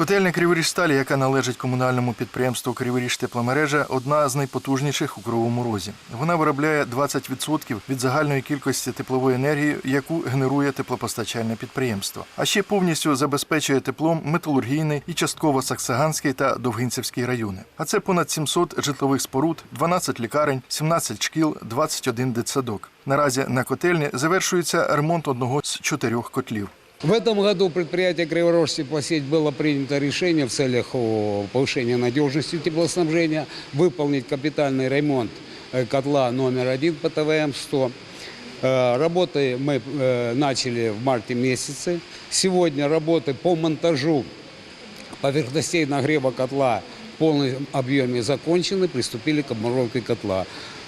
Котельня Криворіжсталі, яка належить комунальному підприємству Криворіжтепломережа, одна з найпотужніших у Кривому Розі. Вона виробляє 20% від загальної кількості теплової енергії, яку генерує теплопостачальне підприємство. А ще повністю забезпечує теплом металургійний і частково Саксаганський та Довгинцевський райони. А це понад 700 житлових споруд, 12 лікарень, 17 шкіл, 21 дитсадок. Наразі на котельні завершується ремонт одного з чотирьох котлів. В этом году предприятие Криворожтеплосеть было принято решение в целях о, повышения надежности теплоснабжения выполнить капитальный ремонт э, котла номер один по ТВМ-100. Э, Работы мы э, начали в марте месяце. Сегодня работы по монтажу поверхностей нагрева котла в полном объеме закончены, приступили к обмуровке котла.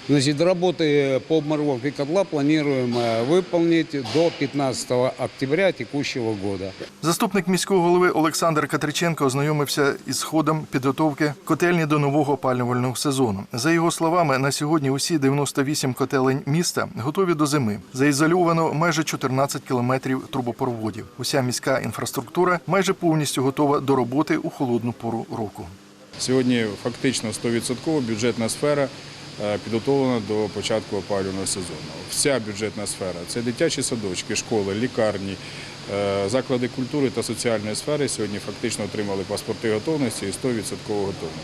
Значит, работы по обмуровке котла планируем э, выполнить до 15 октября текущего года. Заступник міського голови Олександр Катриченко ознайомився із ходом підготовки котельні до нового опалювального сезону. За його словами, на сьогодні усі 98 котелень міста готові до зими. Заізольовано майже 14 кілометрів трубопроводів. Уся міська інфраструктура майже повністю готова до роботи у холодну пору року. Сьогодні фактично 100% бюджетна сфера е, підготовлена до початку опалювального сезону. Вся бюджетна сфера це дитячі садочки, школи, лікарні, е, заклади культури та соціальної сфери сьогодні фактично отримали паспорти готовності і 100% готові.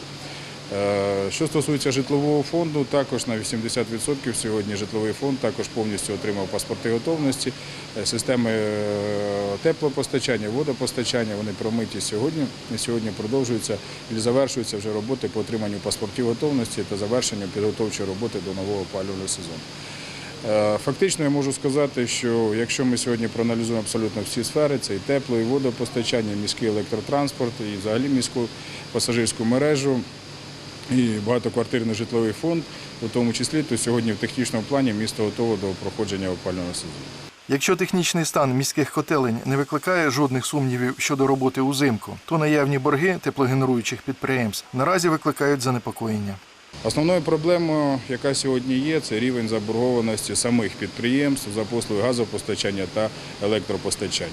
Е, Що стосується житлового фонду, також на 80% сьогодні житловий фонд також повністю отримав паспорти готовності. Е, Системи е, теплопостачання, водопостачання вони промиті сьогодні. Сьогодні продовжуються і завершуються вже роботи по отриманню паспортів готовності та завершенню підготовчої роботи до нового опалювального сезону. Фактично я можу сказати, що якщо ми сьогодні проаналізуємо абсолютно всі сфери, це і тепло, і водопостачання, і міський електротранспорт, і взагалі міську пасажирську мережу, і багатоквартирний житловий фонд, у тому числі, то сьогодні в технічному плані місто готово до проходження опалювального сезону. Якщо технічний стан міських котелень не викликає жодних сумнівів щодо роботи узимку, то наявні борги теплогенеруючих підприємств наразі викликають занепокоєння. Основною проблемою, яка сьогодні є, це рівень заборгованості самих підприємств за послуги газопостачання та електропостачання.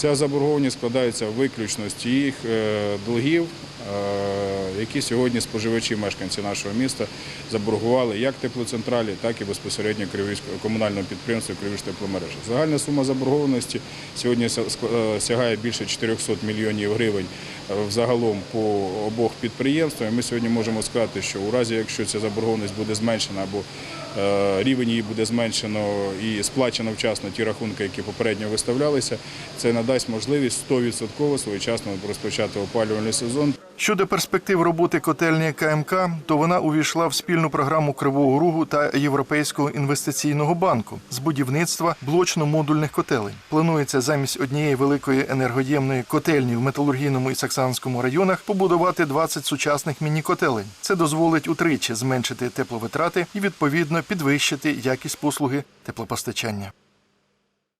Ця заборгованість складається виключно з тих е, долгів, е, які сьогодні споживачі, мешканці нашого міста заборгували як теплоцентралі, так і безпосередньо Криворізького- комунального підприємства «Криворіжтепломережа». Загальна сума заборгованості сьогодні е, сягає більше 400 мільйонів гривень взагалом по обох підприємствам. І Ми сьогодні можемо сказати, що у разі, якщо ця заборгованість буде зменшена або рівень її буде зменшено і сплачено вчасно ті рахунки, які попередньо виставлялися, це надасть можливість 100% своєчасно розпочати опалювальний сезон. Щодо перспектив роботи котельні КМК, то вона увійшла в спільну програму Кривого Рогу та Європейського інвестиційного банку з будівництва блочно-модульних котелень. Планується замість однієї великої енергоємної котельні в металургійному і Саксанському районах побудувати 20 сучасних міні-котелень. Це дозволить утричі зменшити тепловитрати і відповідно підвищити якість послуги теплопостачання.